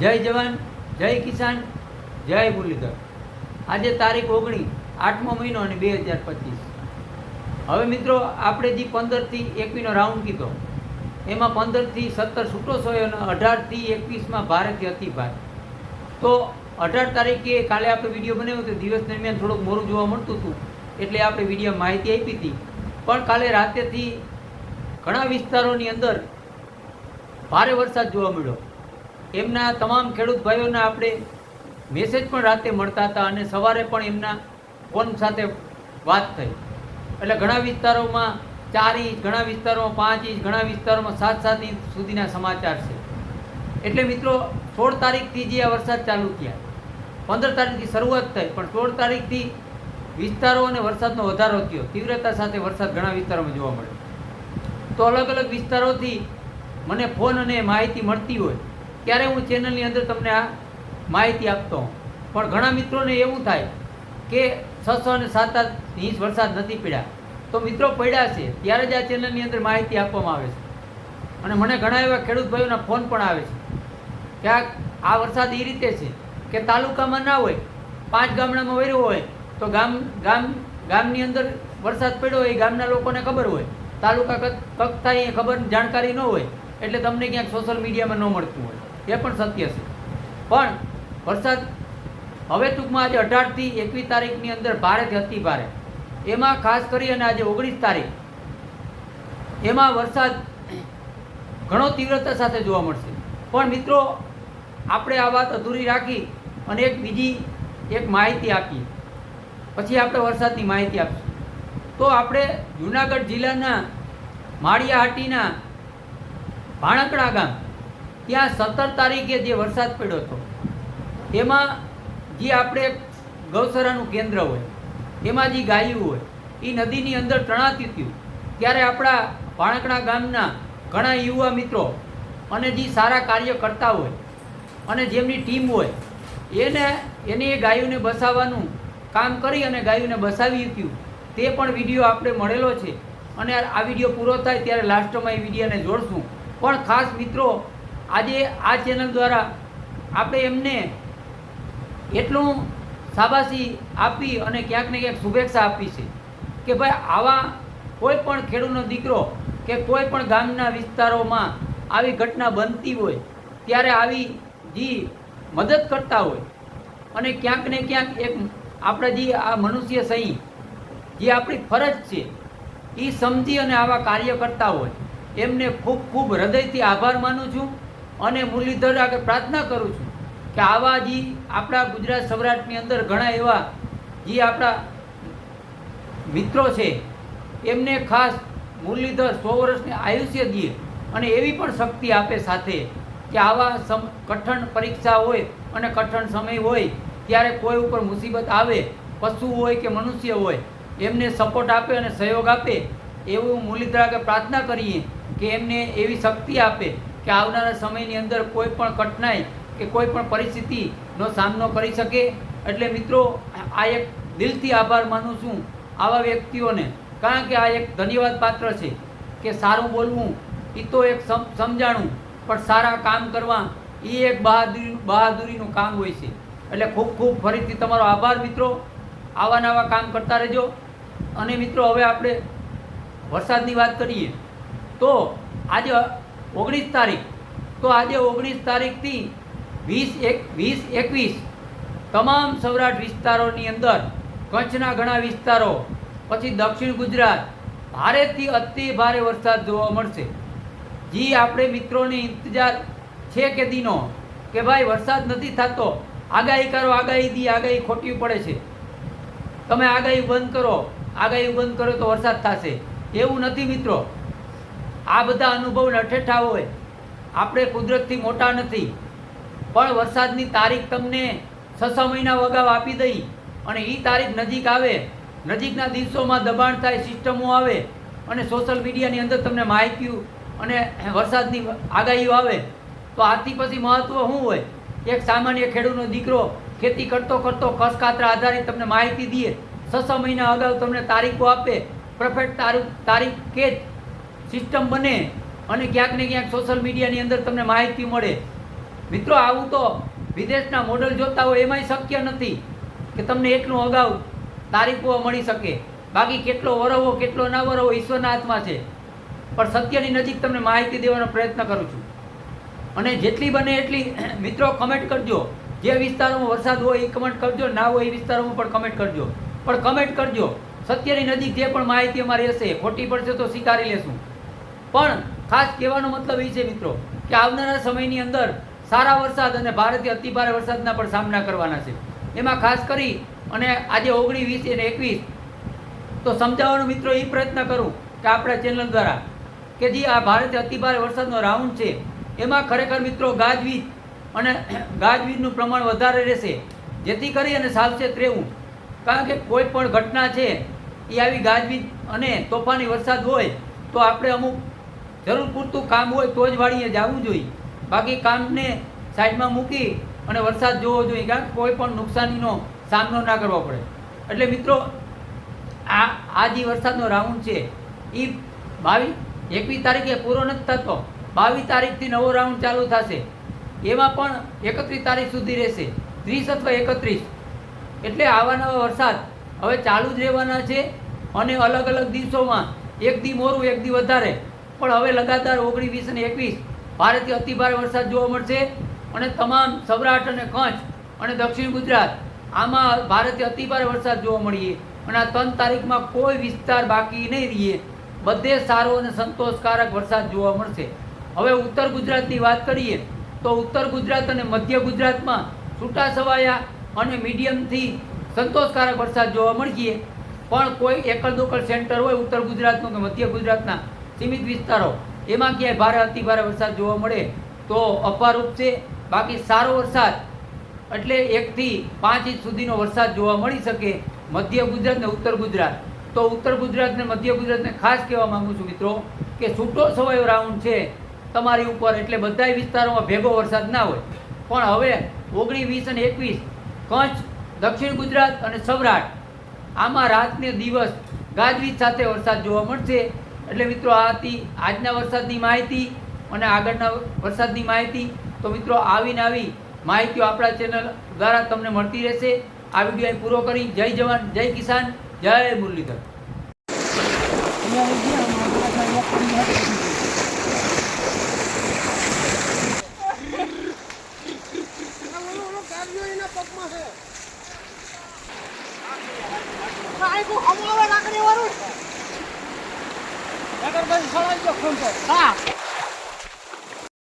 જય જવાન, જય કિસાન, જય મુરલીધર. આજે તારીખ ઓગણીસ આઠમો મહિનો અને બે હજાર પચીસ. હવે મિત્રો, આપણે જે પંદરથી એકવીસનો રાઉન્ડ કીધો. એમાં પંદરથી સત્તર છૂટો થયો અને અઢારથી એકવીસમાં ભારેથી અતિ ભારે તો અઢાર તારીખે કાલે આપણે વીડિયો બનાવ્યો તો દિવસ દરમિયાન થોડુંક મોરું જોવા મળતું હતું, એટલે આપણે વીડિયો માહિતી આપી હતી. પણ કાલે રાતેથી ઘણા વિસ્તારોની અંદર ભારે વરસાદ જોવા મળ્યો. એમના તમામ ખેડૂત ભાઈઓના આપણે મેસેજ પણ રાતે મળતા હતા અને સવારે પણ એમના ફોન સાથે વાત થઈ. એટલે ઘણા વિસ્તારોમાં ચાર ઇંચ, ઘણા વિસ્તારોમાં પાંચ ઇંચ, ઘણા વિસ્તારોમાં સાત સાત ઇંચ સુધીના સમાચાર છે. એટલે મિત્રો, સોળ તારીખથી જે આ વરસાદ ચાલુ થયા, પંદર તારીખથી શરૂઆત થઈ, પણ સોળ તારીખથી વિસ્તારો અને વરસાદનો વધારો થયો. તીવ્રતા સાથે વરસાદ ઘણા વિસ્તારોમાં જોવા મળ્યો તો અલગ અલગ વિસ્તારોથી મને ફોન અને માહિતી મળતી હોય ત્યારે હું ચેનલની અંદર તમને આ માહિતી આપતો હોઉં? પણ ઘણા મિત્રોને એવું થાય કે છસો અને સાત સાત ઇંચ વરસાદ નથી પડ્યા. તો મિત્રો પડ્યા છે, ત્યારે જ આ ચેનલની અંદર માહિતી આપવામાં આવે છે. અને મને ઘણા એવા ખેડૂત ભાઈઓના ફોન પણ આવે છે કે આ આ વરસાદ એ રીતે છે કે તાલુકામાં ના હોય, પાંચ ગામડામાં વર્યો હોય, તો ગામ ગામ, ગામની અંદર વરસાદ પડ્યો હોય, એ ગામના લોકોને ખબર હોય. તાલુકા કક- કક્ષાએ એ ખબર, જાણકારી ન હોય, એટલે તમને ક્યાંક સોશિયલ મીડિયામાં ન મળતું હોય. એ પણ સત્ય છે. પણ વરસાદ હવે ટૂંકમાં આજે અઢારથી એકવીસ તારીખની અંદર ભારેથી અતિ ભારે. એમાં ખાસ કરી અને આજે ઓગણીસ તારીખ, એમાં વરસાદ ઘણો તીવ્રતા સાથે જોવા મળશે. પણ મિત્રો, આપણે આ વાત અધૂરી રાખી અને એક બીજી એક માહિતી આપી પછી આપણે વરસાદની માહિતી આપીશું. તો આપણે જુનાગઢ જિલ્લાના માળિયાહાટીના ભાણકડા ગામ ત્યાં સત્તર તારીખે જે વરસાદ પડ્યો હતો, એમાં જે આપણે ગૌસરાનું કેન્દ્ર હોય, એમાં જે ગાયું હોય, એ નદીની અંદર તણાતી હતી ત્યારે આપણા વાણકણા ગામના ઘણા યુવા મિત્રો અને જે સારા કાર્ય કરતા હોય અને જેમની ટીમ હોય, એને એને એ ગાયોને બસાવવાનું કામ કરી અને ગાયોને બસાવી હતું. તે પણ વીડિયો આપણે મળેલો છે. અને આ વીડિયો પૂરો થાય ત્યારે લાસ્ટમાં એ વિડીયોને જોડશું. પણ ખાસ મિત્રો આજે આ ચેનલ દ્વારા આપણે એમને એટલું શાબાશી આપી અને ક્યાંક ને ક્યાંક શુભેચ્છા આપી છે કે ભાઈ આવા કોઈ પણ ખેડૂતનો દીકરો કે કોઈ પણ ગામના વિસ્તારોમાં આવી ઘટના બનતી હોય, ત્યારે આવી જે મદદ કરતા હોય અને ક્યાંક ને ક્યાંક એક આપણે જે આ મનુષ્ય સહી, જે આપણી ફરજ છે એ સમજી અને આવા કાર્ય કરતા હોય. એમને ખૂબ ખૂબ હૃદયથી આભાર માનું છું. અને મુરલીધર આગળ પ્રાર્થના કરું છું કે આવા જે આપણા ગુજરાત સૌરાષ્ટ્રની અંદર ઘણા એવા જે આપણા મિત્રો છે, એમને ખાસ મુરલીધર સો વર્ષની આયુષ્ય દે અને એવી પણ શક્તિ આપે સાથે કે આવા સમ, કઠણ પરીક્ષા હોય અને કઠણ સમય હોય ત્યારે કોઈ ઉપર મુસીબત આવે, પશુ હોય કે મનુષ્ય હોય, એમને સપોર્ટ આપે અને સહયોગ આપે, એવું મુરલીધર આગળ પ્રાર્થના કરીએ કે એમને એવી શક્તિ આપે કે આવનારા સમયની અંદર કોઈ પણ કઠિનાઈ કે કોઈ પણ પરિસ્થિતિનો સામનો કરી શકે. એટલે મિત્રો, આ એક દિલથી આભાર માનું છું આવા વ્યક્તિઓને. કારણ કે આ એક ધન્યવાદ પાત્ર છે કે સારું બોલવું એ તો એક સમ, સમજાણું, પણ સારા કામ કરવા એ એક બહાદુરી, બહાદુરીનું કામ હોય છે. એટલે ખૂબ ખૂબ ફરીથી તમારો આભાર મિત્રો. આવા નવા કામ કરતા રહેજો. અને મિત્રો, હવે આપણે વરસાદની વાત કરીએ. તો આજે ઓગણીસ તારીખ. તો આજે ઓગણીસ તારીખથી વીસ એક, વીસ એકવીસ તમામ સૌરાષ્ટ્ર વિસ્તારોની અંદર કચ્છના ઘણા વિસ્તારો, પછી દક્ષિણ ગુજરાત, ભારેથી અતિ ભારે વરસાદ જોવા મળશે. જી આપણે મિત્રોને ઇંતજાર છે કે દીનો કે ભાઈ વરસાદ નથી થતો, આગાહી કરો, આગાહી દી, આગાહી ખોટી પડે છે. તમે આગાહી બંધ કરો, આગાહી બંધ કરો તો વરસાદ થશે. એવું નથી મિત્રો. આ બધા અનુભવ નઠેઠા હોય. આપણે કુદરતથી મોટા નથી. પણ વરસાદની તારીખ તમને છ છ મહિના વગાવ આપી દઈ અને એ તારીખ નજીક આવે, નજીકના દિવસોમાં દબાણ થાય, સિસ્ટમો આવે અને સોશિયલ મીડિયાની અંદર તમને માહિતી અને વરસાદની આગાહીઓ આવે, તો આથી પછી મહત્ત્વ શું હોય? એક સામાન્ય ખેડૂતનો દીકરો ખેતી કરતો કરતો કસકાતરા આધારિત તમને માહિતી દઈએ છ છ મહિના અગાઉ તમને તારીખો આપે પરફેક્ટ તારીખ તારીખ કે જ સિસ્ટમ બને અને ક્યાંક ને ક્યાંક સોશિયલ મીડિયાની અંદર તમને માહિતી મળે. મિત્રો, આવું તો વિદેશના મોડલ જોતા હોય એમાંય શક્ય નથી કે તમને એટલું અગાઉ તારીખો મળી શકે. બાકી કેટલો વરવો કેટલો ના વરવો ઈશ્વરના હાથમાં છે. પણ સત્યની નજીક તમને માહિતી દેવાનો પ્રયત્ન કરું છું. અને જેટલી બને એટલી મિત્રો કમેન્ટ કરજો. જે વિસ્તારોમાં વરસાદ હોય એ કમેન્ટ કરજો, ના હોય એ વિસ્તારોમાં પણ કમેન્ટ કરજો. પણ કમેન્ટ કરજો. સત્યની નજીક જે પણ માહિતી અમારી હશે, ખોટી પડશે તો સ્વીકારી લેશું. પણ ખાસ કહેવાનો મતલબ એ છે મિત્રો કે આવનારા સમયની અંદર સારા વરસાદ અને ભારેથી અતિભારે વરસાદના પણ સામના કરવાના છે. એમાં ખાસ કરી અને આજે ઓગણીસ, વીસ અને એકવીસ તો સમજાવવાનો મિત્રો એ પ્રયત્ન કરું કે આપણા ચેનલ દ્વારા કે જે આ ભારતે અતિભારે વરસાદનો રાઉન્ડ છે, એમાં ખરેખર મિત્રો ગાજવીજ અને ગાજવીજનું પ્રમાણ વધારે રહેશે. જેથી કરી અને સાવચેત રહેવું. કારણ કે કોઈ પણ ઘટના છે, એ આવી ગાજવીજ અને તોફાની વરસાદ હોય તો આપણે અમુક જરૂર પૂરતું કામ હોય તો જ વાળીએ, જવું જોઈએ. બાકી કામને સાઈડમાં મૂકી અને વરસાદ જોવો જોઈએ, કારણ કે કોઈ પણ નુકસાનીનો સામનો ના કરવો પડે. એટલે મિત્રો, આ આ જે વરસાદનો રાઉન્ડ છે, એ બાવીસ એકવીસ તારીખે પૂરો નથી થતો. બાવીસ તારીખથી નવો રાઉન્ડ ચાલુ થશે. એમાં પણ એકત્રીસ તારીખ સુધી રહેશે. ત્રીસ અથવા એકત્રીસ. એટલે આવા નવા વરસાદ હવે ચાલુ જ રહેવાના છે અને અલગ અલગ દિવસોમાં એક દી મોરું, એક દી વધારે. પણ હવે લગાતાર ઓગણીસ વીસ અને એકવીસ ભારતીય અતિભારે વરસાદ જોવા મળશે અને તમામ સૌરાષ્ટ્ર અને કચ્છ અને દક્ષિણ ગુજરાત આમાં ભારતીય અતિભારે વરસાદ જોવા મળીએ. અને આ ત્રણ તારીખમાં કોઈ વિસ્તાર બાકી નહીં રહીએ. બધે સારો અને સંતોષકારક વરસાદ જોવા મળશે. હવે ઉત્તર ગુજરાતની વાત કરીએ તો ઉત્તર ગુજરાત અને મધ્ય ગુજરાતમાં છૂટા છવાયા અને મીડિયમથી સંતોષકારક વરસાદ જોવા મળીએ. પણ કોઈ એકલ દોકલ સેન્ટર હોય ઉત્તર ગુજરાતનું કે મધ્ય ગુજરાતના સીમિત વિસ્તારો. એમાં ક્યાંય ભારે અતિભારે વરસાદ જોવા મળે તો અપારૂપ છે. બાકી સારો વરસાદ એટલે એકથી પાંચ ઇંચ સુધીનો વરસાદ જોવા મળી શકે મધ્ય ગુજરાત ને ઉત્તર ગુજરાત. તો ઉત્તર ગુજરાત ને મધ્ય ગુજરાતને ખાસ કહેવા માંગુ છું મિત્રો કે છૂટો છવાયો રાઉન્ડ છે તમારી ઉપર એટલે બધાય વિસ્તારોમાં ભેગો વરસાદ ના હોય. પણ હવે ઓગણીસ, વીસ અને એકવીસ કચ્છ, દક્ષિણ ગુજરાત અને સૌરાષ્ટ્ર આમાં રાતને દિવસ ગાજવીજ સાથે વરસાદ જોવા મળશે. એટલે મિત્રો આ હતી આજના વરસાદની માહિતી અને આગળના વરસાદની માહિતી. તો મિત્રો આવીને આવી માહિતીઓ આપણા ચેનલ દ્વારા તમને મળતી રહેશે. આ વીડિયો અહીં પૂરો કરી જય જવાન, જય કિસાન, જય મુરલીધર. હા